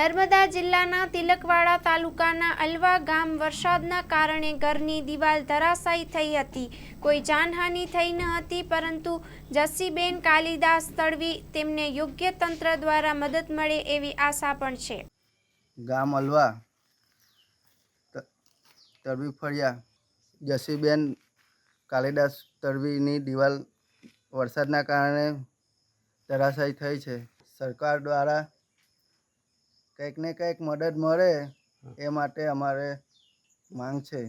નર્મદા જિલ્લાના તિલકવાડા તાલુકાના અલવા ગામ વરસાદના કારણે ઘરની દિવાલ ધરાશાયી થઈ હતી. કોઈ જાનહાનિ થઈ ન હતી, પરંતુ જસીબેન કાલિદાસ તળવી તેમને યોગ્ય તંત્ર દ્વારા મદદ મળે એવી આશા પણ છે. ગામ અલવા ત- તરવી ફળિયા જસીબેન કાલિદાસ તળવીની દિવાલ વરસાદના કારણે ધરાશાયી થઈ છે. સરકાર દ્વારા કંઈક ને કંઈક મદદ મળે એ માટે અમારે માંગ છે.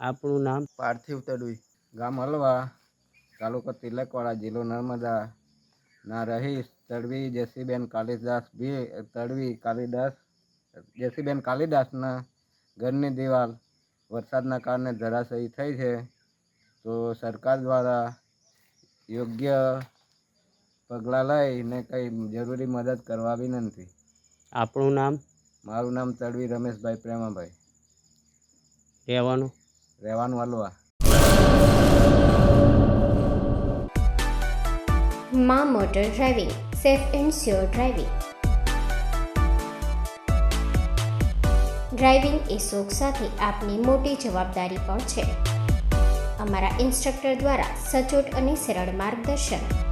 આપણું નામ? પાર્થિવ તડવી ગામ હલવા તાલુકો તિલકવાડા જિલ્લો નર્મદા. ના રહીશ તડવી જસીબેન કાલિદાસ ભી તડવી કાલિદાસ જસીબેન કાલિદાસના ઘરની દિવાલ વરસાદના કારણે ધરાશયી થઈ છે. તો સરકાર દ્વારા યોગ્ય પગલાં લઈને કંઈ જરૂરી મદદ કરવા વિનંતી. આપણું નામ? મારું નામ તડવી રમેશભાઈ પ્રેમાભાઈ. રહેવાનું? રહેવાનું હલવા. મા motor driving safe and sure driving. Driving એ શોખ સાથે આપની મોટી જવાબદારી પણ છે. અમારા ઇન્સ્ટ્રક્ટર દ્વારા સચોટ અને સરળ માર્ગદર્શન.